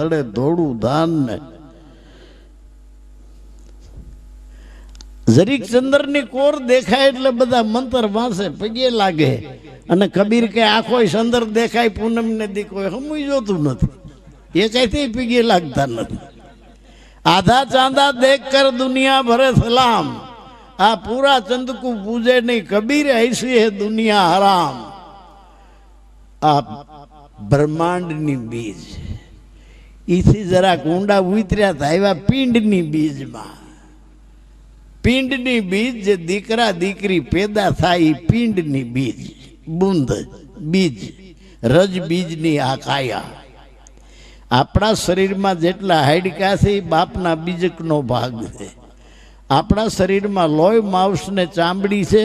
थड़े दौड़ू दान ने जरीक चंद्र ने कोर देखा इतने बदा मंत्र वहाँ पगे लागे अन्न कबीर के आँखों इस देखा ही पूनम ने दिखो हम ही जो तुम न थे ये कहते ही पगे लगता न थे आधा चांदा देखकर दुनिया भरे सलाम आ पूरा चंद को पूजे नहीं कबीर ऐसी है दुनिया हराम आ ब्रह्मांड नी बीज है ઈથી જરાક ઊંડા ઉતર્યા હતા આવ્યા પિંડની બીજમાં. પિંડની બીજ જે દીકરા દીકરી પેદા થાય એ પિંડની બીજ, બુંદ, બીજ, રજ બીજની આ કાયા. આપણા શરીરમાં જેટલા હાડકા છે એ બાપના બીજકનો ભાગ છે. આપણા શરીરમાં લોહી માઉસ ને ચામડી છે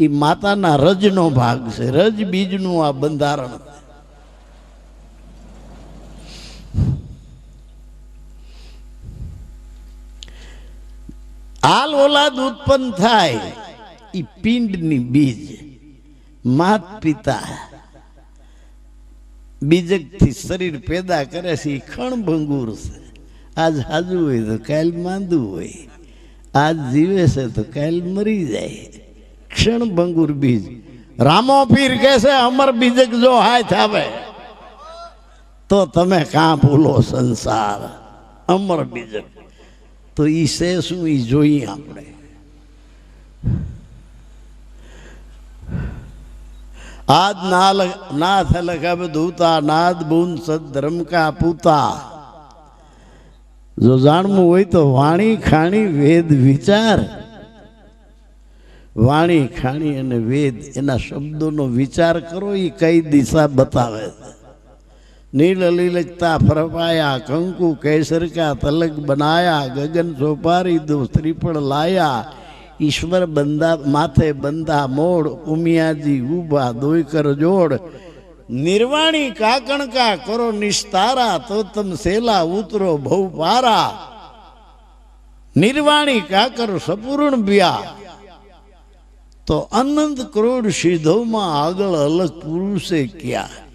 એ માતાના રજનો ભાગ છે. રજ બીજનું આ બંધારણ છે. આલ ઓલાદ ઉત્પન્ન થાય એ પિંડની બીજ, માત પિતા. બીજકથી શરીર પેદા કરે છે એ ખણભંગુર છે. આજ હાજુ હોય તો કાલ માંદું હોય. આજ જીવે છે તો કાલ મરી જાય. ક્ષણભંગુર બીજ. રામો પીર કહે છે, અમર બીજક જો હાય આવે. તો તમે કાં ભૂલો સંસાર? અમર બીજક. તો ઈ છે શું? એ જોઈએ આપણે. આદ નાલ, નાથ લખબ ધૂતા, નાદ બુન સદધર્મ કા પૂતા. જો જાણવું હોય તો વાણી, ખાણી, વેદ, વિચાર. વાણી, ખાણી અને વેદ એના શબ્દોનો વિચાર કરો એ કઈ દિશા બતાવે છે? નીલ લીલકતા ફરમાયા કંકુ કેસર કા તલક બનાયા, ગગન સોપારી દો ત્રિપણ લાયા. ઈશ્વર બંદા માથે બંદા મોડ, ઉમિયાજી ઊભા દોઈકર જોડ. નિર્વાણી કાકણકા કરો નિસ્તારા તો તમ સેલા ઉતરો ભવ પારા. નિર્વાણી કાકર સપૂર્ણ બ્યા. તો અનંત કરોડ સીધોમાં આગળ અલગ પુરુષે ક્યાં?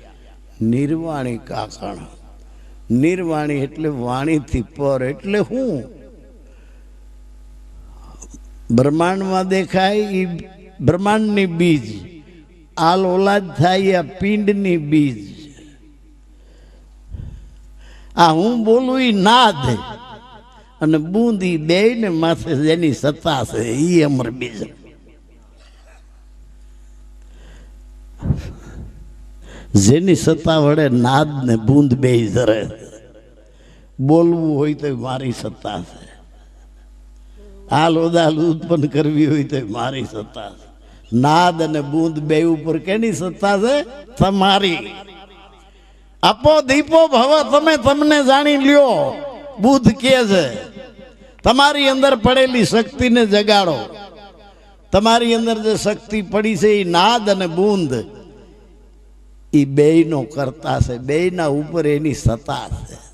નિર્વાણી કાકણ નિર્વાણી એટલે વાણીથી પર એટલે હું. બ્રહ્માંડમાં દેખાય એ બ્રહ્માંડની બીજ. આલ ઓલાદ થાય આ પિંડની બીજ. આ હું બોલું એ નાદ. અને બૂંદી બે ને માથે જેની સત્તા છે એ અમર બીજ. જેની સત્તા વડે નાદ ને બૂંદ બે ધરે. બોલવું હોય તો મારી સત્તા છે. હાલ લોદાલ ઉત્પન્ન કરવી હોય તો મારી સત્તા છે. નાદ અને બૂંદ બે ઉપર કેની સત્તા છે? તમારી. આપો દીપો ભવ, તમે તમને જાણી લ્યો. બુદ્ધ કે છે, તમારી અંદર પડેલી શક્તિને જગાડો. તમારી અંદર જે શક્તિ પડી છે એ નાદ અને બૂંદ એ બેયનો કરતા છે બેયના ઉપર એની સત્તા છે